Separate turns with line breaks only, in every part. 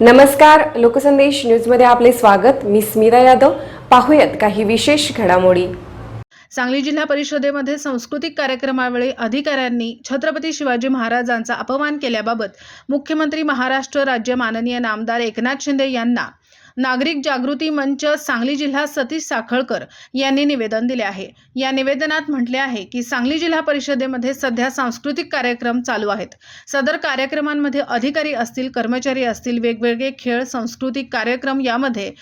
नमस्कार लोकसंदेश न्यूजमध्ये आपले स्वागत. मी स्मिता यादव. पाहूयात काही विशेष घडामोडी.
सांगली जिल्हा परिषदेमध्ये सांस्कृतिक कार्यक्रमावेळी अधिकाऱ्यांनी छत्रपती शिवाजी महाराजांचा अपमान केल्याबाबत मुख्यमंत्री महाराष्ट्र राज्य माननीय नामदार एकनाथ शिंदे यांना नागरिक जागृती मंच सांगली जिल्हा सतीश साखळकर यांनी निवेदन दिले आहे. या निवेदनात म्हटले आहे की सांगली जिल्हा परिषदेमध्ये सध्या सांस्कृतिक कार्यक्रम चालू आहेत. सदर कार्यक्रमांमध्ये अधिकारी असतील कर्मचारी असतील वेगवेगळे खेळ सांस्कृतिक कार्यक्रम यामध्ये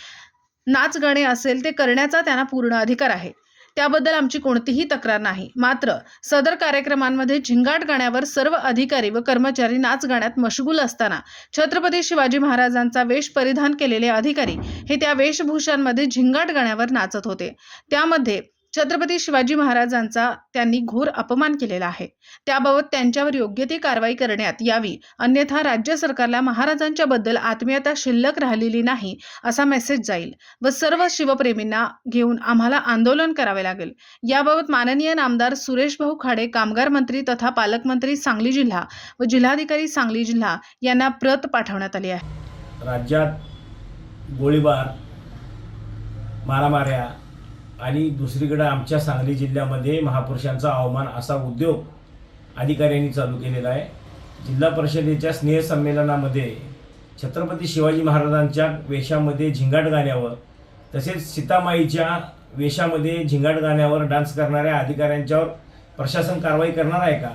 नाच गाणे असेल ते करण्याचा त्यांना पूर्ण अधिकार आहे. त्याबद्दल आमची कोणतीही तक्रार नाही. मात्र सदर कार्यक्रमांमध्ये झिंगाट गाण्यावर सर्व अधिकारी व कर्मचारी नाच गाण्यात मशगूल असताना छत्रपती शिवाजी महाराजांचा वेश परिधान केलेले अधिकारी हे त्या वेशभूषांमध्ये झिंगाट गाण्यावर नाचत होते. त्यामध्ये छत्रपती शिवाजी महाराजांचा त्यांनी घोर अपमान केलेला आहे. त्याबाबत त्यांच्यावर योग्य ती कारवाई करण्यात यावी. अन्यथा राज्य सरकारला महाराजांच्या बद्दल आत्मीयता शिल्लक राहिलेली नाही असा मेसेज जाईल. व सर्व शिवप्रेमींना घेऊन आम्हाला आंदोलन करावे लागेल. याबाबत माननीय नामदार सुरेश भाऊ खाडे कामगार मंत्री तथा पालकमंत्री सांगली जिल्हा व जिल्हाधिकारी सांगली जिल्हा यांना प्रत पाठवण्यात आली आहे.
राज्यात गोळीबार मारामाऱ्या आणि दुसरीकडं आमच्या सांगली जिल्ह्यामध्ये महापुरुषांचा अवमान असा उद्योग अधिकाऱ्यांनी चालू केलेला आहे. जिल्हा परिषदेच्या स्नेहसंमेलनामध्ये छत्रपती शिवाजी महाराजांच्या वेशामध्ये झिंगाट गाण्यावर तसेच सीतामाईच्या वेशामध्ये झिंगाट गाण्यावर डान्स करणाऱ्या अधिकाऱ्यांच्यावर प्रशासन कारवाई करणार आहे का?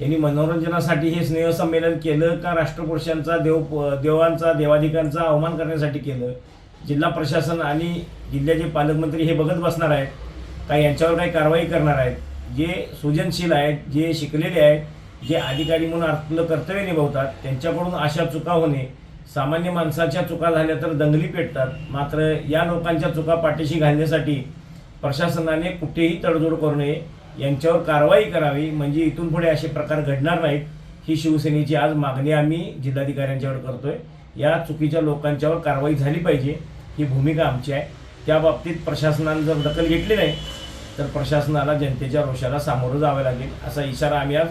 यांनी मनोरंजनासाठी हे स्नेहसंमेलन केलं का? राष्ट्रपुरुषांचा देव देवांचा देवाधिकांचा अवमान करण्यासाठी केलं? जिल्हा प्रशासन आणि जिल्ह्याचे पालकमंत्री हे बघत बसणार आहेत. का यांच्यावर काही कारवाई करणार आहेत. जे सृजनशील आहेत जे शिकलेले आहेत जे अधिकारी म्हणून आपलं कर्तव्य निभावतात त्यांच्याकडून अशा चुका होणे सामान्य माणसाच्या चुका झाल्या तर दंगली पेटतात. मात्र या लोकांच्या चुका पाठीशी घालण्यासाठी प्रशासनाने कुठेही तडजोड करू नये. यांच्यावर कारवाई करावी. म्हणजे इथून पुढे असे प्रकार घडणार नाहीत. ही शिवसेनेची आज मागणी आम्ही जिल्हाधिकाऱ्यांच्यावर करतोय. या चुकीच्या लोकांच्यावर कारवाई झाली पाहिजे. ही भूमिका आमची आहे. त्या बाबतीत प्रशासनानं जर दखल घेतली नाही तर प्रशासनाला जनतेच्या रोषाला सामोरं जावं लागेल असा इशारा आम्ही आज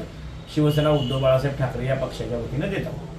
शिवसेना उद्धव बाळासाहेब ठाकरे या पक्षाच्या वतीनं देत आहोत.